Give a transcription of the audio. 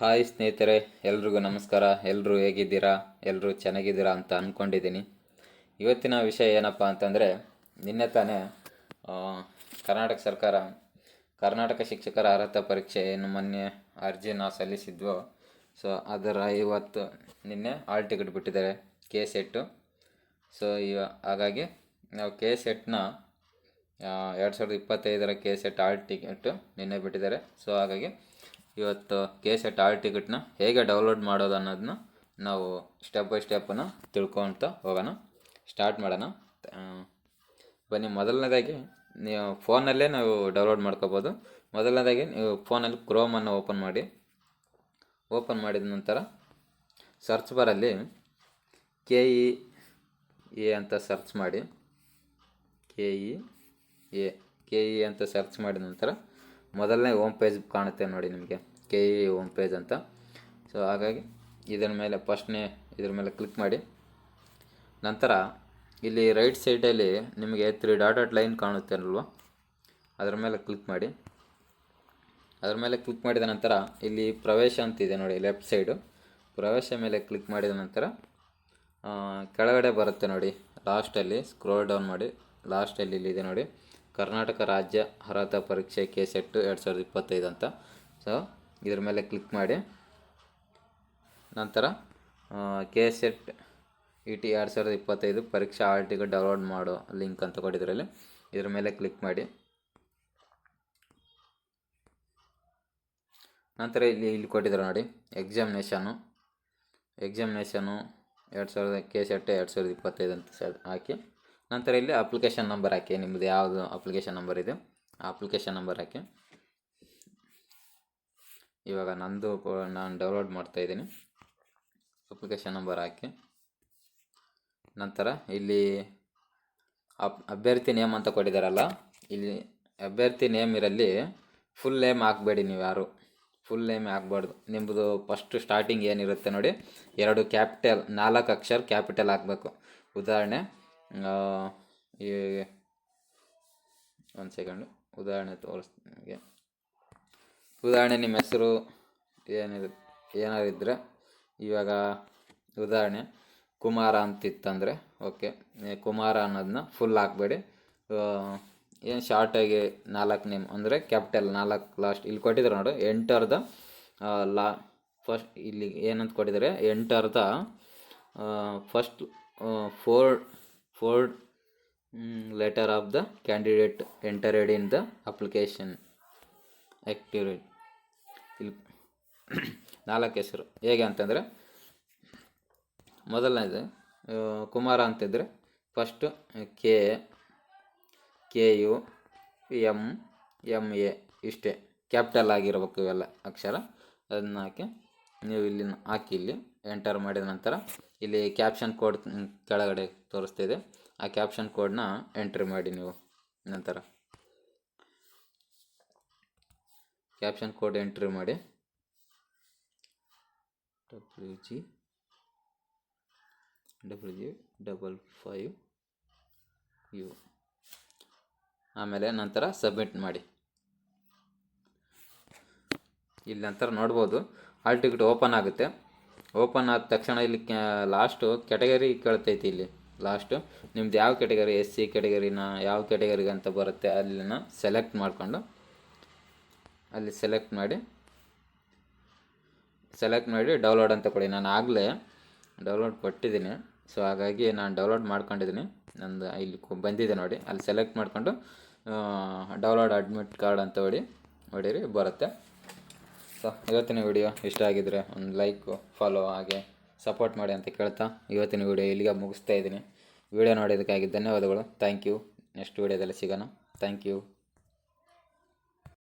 Hi ಸ್ನೇಹಿತರೆ, ಎಲ್ರಿಗೂ ನಮಸ್ಕಾರ. ಎಲ್ಲರೂ ಹೇಗಿದ್ದೀರಾ? ಎಲ್ಲರೂ ಚೆನ್ನಾಗಿದ್ದೀರಾ ಅಂತ ಅಂದ್ಕೊಂಡಿದ್ದೀನಿ ಇವತ್ತಿನ ವಿಷಯ ಏನಪ್ಪ ಅಂತಂದರೆ, ನಿನ್ನೆ ತಾನೇ ಕರ್ನಾಟಕ ಸರ್ಕಾರ, ಕರ್ನಾಟಕ ಶಿಕ್ಷಕರ ಅರ್ಹತಾ ಪರೀಕ್ಷೆ ಏನು ಮೊನ್ನೆ ಅರ್ಜಿ ನಾವು ಸಲ್ಲಿಸಿದ್ವೋ. ಸೊ, ಅದರ ಇವತ್ತು ನಿನ್ನೆ ಹಾಲ್ ಟಿಕೆಟ್ ಬಿಟ್ಟಿದ್ದಾರೆ, ಕೆ ಸೆಟ್ಟು. ಸೊ, ಇವ, ಹಾಗಾಗಿ ನಾವು ಕೆ ಸೆಟ್ನ ಎರಡು ಸಾವಿರದ ಇಪ್ಪತ್ತೈದರ ಕೆ ಸೆಟ್ ಆಲ್ ಟಿಕೆಟು ನಿನ್ನೆ ಬಿಟ್ಟಿದ್ದಾರೆ. ಸೊ, ಹಾಗಾಗಿ ಇವತ್ತು ಕೆ ಸೆಟ್ ಆಲ್ ಟಿಕೆಟ್ನ ಹೇಗೆ ಡೌನ್ಲೋಡ್ ಮಾಡೋದು ಅನ್ನೋದನ್ನ ನಾವು ಸ್ಟೆಪ್ ಬೈ ಸ್ಟೆಪ್ಪನ್ನು ತಿಳ್ಕೊತ ಹೋಗೋಣ. ಸ್ಟಾರ್ಟ್ ಮಾಡೋಣ. ಬನ್ನಿ, ಮೊದಲನೇದಾಗಿ ನೀವು ಫೋನಲ್ಲೇ ನಾವು ಡೌನ್ಲೋಡ್ ಮಾಡ್ಕೋಬೋದು. ಮೊದಲನೇದಾಗಿ ನೀವು ಫೋನಲ್ಲಿ ಕ್ರೋಮನ್ನು ಓಪನ್ ಮಾಡಿ. ಓಪನ್ ಮಾಡಿದ ನಂತರ ಸರ್ಚ್ ಬಾರಲ್ಲಿ ಕೆ ಇ ಎ ಅಂತ ಸರ್ಚ್ ಮಾಡಿ. K E A K E ಅಂತ ಸರ್ಚ್ ಮಾಡಿದ ನಂತರ ಮೊದಲನೇ ಓಮ್ ಪೇಜ್ ಕಾಣುತ್ತೆ ನೋಡಿ ನಿಮಗೆ ಕೆ ಇ ಓಮ್ ಪೇಜ್ ಅಂತ. ಸೊ ಹಾಗಾಗಿ ಇದರ ಮೇಲೆ ಫಸ್ಟ್ನೇ ಇದ್ರ ಮೇಲೆ ಕ್ಲಿಕ್ ಮಾಡಿ. ನಂತರ ಇಲ್ಲಿ ರೈಟ್ ಸೈಡಲ್ಲಿ ನಿಮಗೆ ತ್ರೀ ಡಾಟ್ ಲೈನ್ ಕಾಣುತ್ತೆ ಅಲ್ವ? ಅದರ ಮೇಲೆ ಕ್ಲಿಕ್ ಮಾಡಿ. ಅದರ ಮೇಲೆ ಕ್ಲಿಕ್ ಮಾಡಿದ ನಂತರ ಇಲ್ಲಿ ಪ್ರವೇಶ ಅಂತಿದೆ ನೋಡಿ ಲೆಫ್ಟ್ ಸೈಡು ಪ್ರವೇಶ ಮೇಲೆ ಕ್ಲಿಕ್ ಮಾಡಿದ ನಂತರ ಕೆಳಗಡೆ ಬರುತ್ತೆ ನೋಡಿ ಲಾಸ್ಟಲ್ಲಿ ಸ್ಕ್ರೋಲ್ ಡೌನ್ ಮಾಡಿ ಲಾಸ್ಟಲ್ಲಿ ಇಲ್ಲಿದೆ ನೋಡಿ. ಕರ್ನಾಟಕ ರಾಜ್ಯ ಅರ್ಹತಾ ಪರೀಕ್ಷೆ ಕೆ ಸೆಟ್ಟು ಎರಡು ಸಾವಿರದ ಇಪ್ಪತ್ತೈದು ಅಂತ. ಸೊ ಇದ್ರ ಮೇಲೆ ಕ್ಲಿಕ್ ಮಾಡಿ. ನಂತರ ಕೆ ಸೆಟ್ ಇ ಟಿ ಎರಡು ಸಾವಿರದ ಇಪ್ಪತ್ತೈದು ಪರೀಕ್ಷಾ ಟಿಕೆಟ್ ಡೌನ್ಲೋಡ್ ಮಾಡೋ ಲಿಂಕ್ ಅಂತ ಕೊಟ್ಟಿದ್ರಲ್ಲಿ. ಇದ್ರ ಮೇಲೆ ಕ್ಲಿಕ್ ಮಾಡಿ. ನಂತರ ಇಲ್ಲಿ ಇಲ್ಲಿ ಕೊಟ್ಟಿದ್ರು ನೋಡಿ ಎಕ್ಸಾಮಿನೇಷನು ಎಕ್ಸಾಮಿನೇಷನು ಎರಡು ಸಾವಿರದ ಕೆ ಸೆಟ್ ಎರಡು ಸಾವಿರದ ಇಪ್ಪತ್ತೈದು ಅಂತ ಸರ್ ಹಾಕಿ. ನಂತರ ಇಲ್ಲಿ ಅಪ್ಲಿಕೇಶನ್ ನಂಬರ್ ಹಾಕಿ ನಿಮ್ಮದು ಯಾವುದು ಅಪ್ಲಿಕೇಶನ್ ನಂಬರ್ ಇದೆ, ಆ ಅಪ್ಲಿಕೇಶನ್ ನಂಬರ್ ಹಾಕಿ. ಇವಾಗ ನಂದು ನಾನು ಡೌನ್ಲೋಡ್ ಮಾಡ್ತಾ ಇದ್ದೀನಿ. ಅಪ್ಲಿಕೇಶನ್ ನಂಬರ್ ಹಾಕಿ. ನಂತರ ಇಲ್ಲಿ ಅಪ್, ಅಭ್ಯರ್ಥಿ ನೇಮ್ ಅಂತ ಕೊಟ್ಟಿದ್ದಾರಲ್ಲ ಇಲ್ಲಿ ಅಭ್ಯರ್ಥಿ ನೇಮ್ ಇರಲ್ಲಿ ಫುಲ್ ನೇಮ್ ಹಾಕಬೇಡಿ ನೀವು ಯಾರು. ಫುಲ್ ನೇಮ್ ಹಾಕ್ಬಾರ್ದು. ನಿಮ್ಮದು ಫಸ್ಟ್ ಸ್ಟಾರ್ಟಿಂಗ್ ಏನಿರುತ್ತೆ ನೋಡಿ, ಎರಡು ಕ್ಯಾಪಿಟಲ್ ನಾಲ್ಕು ಅಕ್ಷರ ಕ್ಯಾಪಿಟಲ್ ಹಾಕಬೇಕು. ಉದಾಹರಣೆ ಈ ಒಂದು ಸೆಕೆಂಡು ಉದಾಹರಣೆ ತೋರಿಸ್ತೀನಿ ಉದಾಹರಣೆ ನಿಮ್ಮ ಹೆಸರು ಏನಿರು, ಏನಾದ್ರು ಇದ್ದರೆ ಇವಾಗ ಉದಾಹರಣೆ, ಕುಮಾರ ಅಂತಿತ್ತಂದರೆ ಓಕೆ ಕುಮಾರ ಅನ್ನೋದನ್ನ ಫುಲ್ ಹಾಕಬೇಡಿ. ಏನು ಶಾರ್ಟಾಗಿ ನಾಲ್ಕು ನೇಮ್, ಅಂದರೆ ಕ್ಯಾಪಿಟಲ್ ನಾಲ್ಕು ಲಾಸ್ಟ್ ಇಲ್ಲಿ ಕೊಟ್ಟಿದ್ರು ನೋಡು, ಎಂಟರ್ದ ಲಾ ಫಸ್ಟ್ ಇಲ್ಲಿ ಏನಂತ ಕೊಟ್ಟಿದ್ದಾರೆ, enter the first four four letter of the candidate entered in the application active ಇಲ್ಲಿ ನಾಲ್ಕು ಹೆಸರು. ಹೇಗೆ ಅಂತಂದರೆ, ಮೊದಲನೇದು ಕುಮಾರ ಅಂತಿದ್ರೆ first K K U M M A ಇಷ್ಟೇ. ಕ್ಯಾಪಿಟಲ್ ಆಗಿರ್ಬೇಕು ಇವೆಲ್ಲ ಅಕ್ಷರ. ಅದನ್ನ ಹಾಕಿ ನೀವು ಇಲ್ಲಿ ಹಾಕಿ ಇಲ್ಲಿ ಎಂಟರ್ ಮಾಡಿದ ನಂತರ ಇಲ್ಲಿ ಕ್ಯಾಪ್ಷನ್ ಕೋಡ್ ಕೆಳಗಡೆ ತೋರಿಸ್ತಿದೆ ಆ ಕ್ಯಾಪ್ಷನ್ ಕೋಡ್ನ ಎಂಟ್ರಿ ಮಾಡಿ ನೀವು ನಂತರ. ಕ್ಯಾಪ್ಷನ್ ಕೋಡ್ ಎಂಟ್ರಿ ಮಾಡಿ. W G W G double five U ಆಮೇಲೆ ನಂತರ ಸಬ್ಮಿಟ್ ಮಾಡಿ. ಇಲ್ಲಿ ನಂತರ ನೋಡ್ಬೋದು ಹಾಲ್ ಟಿಕೆಟ್ ಓಪನ್ ಆಗುತ್ತೆ. ಓಪನ್ ಆದ ತಕ್ಷಣ ಇಲ್ಲಿ ಲಾಸ್ಟು ಕೆಟಗರಿ ಕೇಳ್ತೈತಿ ಇಲ್ಲಿ. ಲಾಸ್ಟು ನಿಮ್ದು ಯಾವ ಕೆಟಗರಿ ಎಸ್ ಸಿ ಕೆಟಗರಿನ ಯಾವ ಕೆಟಗರಿಗೆ ಅಂತ ಬರುತ್ತೆ ಅಲ್ಲಿನ ಸೆಲೆಕ್ಟ್ ಮಾಡಿಕೊಂಡು, ಅಲ್ಲಿ ಸೆಲೆಕ್ಟ್ ಮಾಡಿ ಸೆಲೆಕ್ಟ್ ಮಾಡಿ ಡೌನ್ಲೋಡ್ ಅಂತ ಕೊಡಿ. ನಾನು ಆಗಲೇ ಡೌನ್ಲೋಡ್ ಕೊಟ್ಟಿದ್ದೀನಿ. ಸೊ ಹಾಗಾಗಿ ನಾನು ಡೌನ್ಲೋಡ್ ಮಾಡ್ಕೊಂಡಿದ್ದೀನಿ. ನಂದು ಇಲ್ಲಿ ಬಂದಿದೆ ನೋಡಿ. ಅಲ್ಲಿ ಸೆಲೆಕ್ಟ್ ಮಾಡಿಕೊಂಡು ಡೌನ್ಲೋಡ್ ಅಡ್ಮಿಟ್ ಕಾರ್ಡ್ ಅಂತ ಹೊಡಿ, ಹೊಡೀರಿ, ಬರುತ್ತೆ. ಸೊ, ಇವತ್ತಿನ ವಿಡಿಯೋ ಇಷ್ಟ ಆಗಿದ್ರೆ ಒಂದು ಲೈಕು ಫಾಲೋ ಹಾಗೆ ಸಪೋರ್ಟ್ ಮಾಡಿ ಅಂತ ಕೇಳ್ತಾ ಇವತ್ತಿನ ವಿಡಿಯೋ ಇಲ್ಲಿಗೆ ಮುಗಿಸ್ತಾ ಇದ್ದೀನಿ. ವಿಡಿಯೋ ನೋಡೋದಕ್ಕಾಗಿ ಧನ್ಯವಾದಗಳು. ಥ್ಯಾಂಕ್ ಯು ನೆಕ್ಸ್ಟ್ ವಿಡಿಯೋದಲ್ಲಿ ಸಿಗೋಣ. Thank you